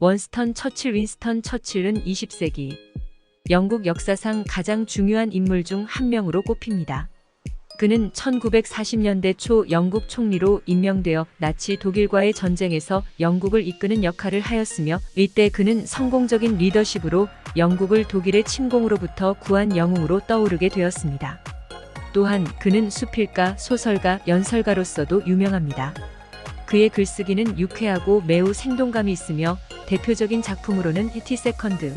원스턴 처칠 윈스턴 처칠은 20세기 영국 역사상 가장 중요한 인물 중 한 명으로 꼽힙니다. 그는 1940년대 초 영국 총리로 임명되어 나치 독일과의 전쟁에서 영국을 이끄는 역할을 하였으며 이때 그는 성공적인 리더십으로 영국을 독일의 침공으로부터 구한 영웅으로 떠오르게 되었습니다. 또한 그는 수필가, 소설가, 연설가로서도 유명합니다. 그의 글쓰기는 유쾌하고 매우 생동감이 있으며 대표적인 작품으로는 히티 세컨드,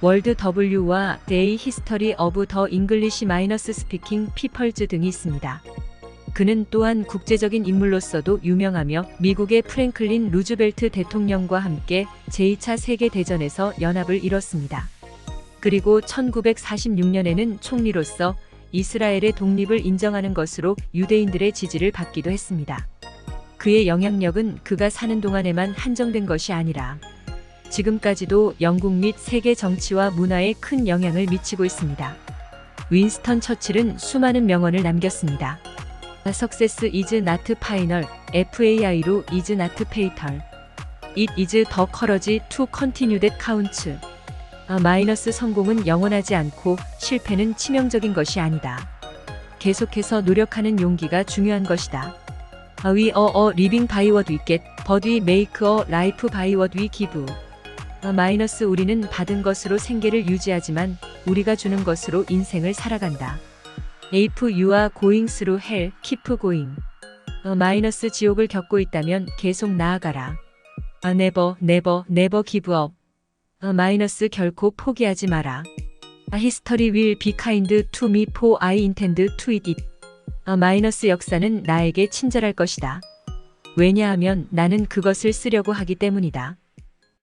월드 W와 데이 히스터리 어브 더 잉글리시 마이너스 스피킹 피펄즈 등이 있습니다. 그는 또한 국제적인 인물로서도 유명하며 미국의 프랭클린 루즈벨트 대통령과 함께 제2차 세계대전에서 연합을 이뤘습니다. 그리고 1946년에는 총리로서 이스라엘의 독립을 인정하는 것으로 유대인들의 지지를 받기도 했습니다. 그의 영향력은 그가 사는 동안에만 한정된 것이 아니라 지금까지도 영국 및 세계 정치와 문화에 큰 영향을 미치고 있습니다. 윈스턴 처칠은 수많은 명언을 남겼습니다. Success is not final, FAI로 is not fatal. It is the courage to continue that counts. 아, 마이너스 성공은 영원하지 않고 실패는 치명적인 것이 아니다. 계속해서 노력하는 용기가 중요한 것이다. 아, we get, but we make a life by what we give. 아, 마이너스 우리는 받은 것으로 생계를 유지하지만 우리가 주는 것으로 인생을 살아간다. Going through hell, keep going. 어, 마이너스 지옥을 겪고 있다면 계속 나아가라. 아, never give up. 어, 마이너스 결코 포기하지 마라. 아, to me for I intend to eat it. 아, 마이너스 역사는 나에게 친절할 것이다. 왜냐하면 나는 그것을 쓰려고 하기 때문이다.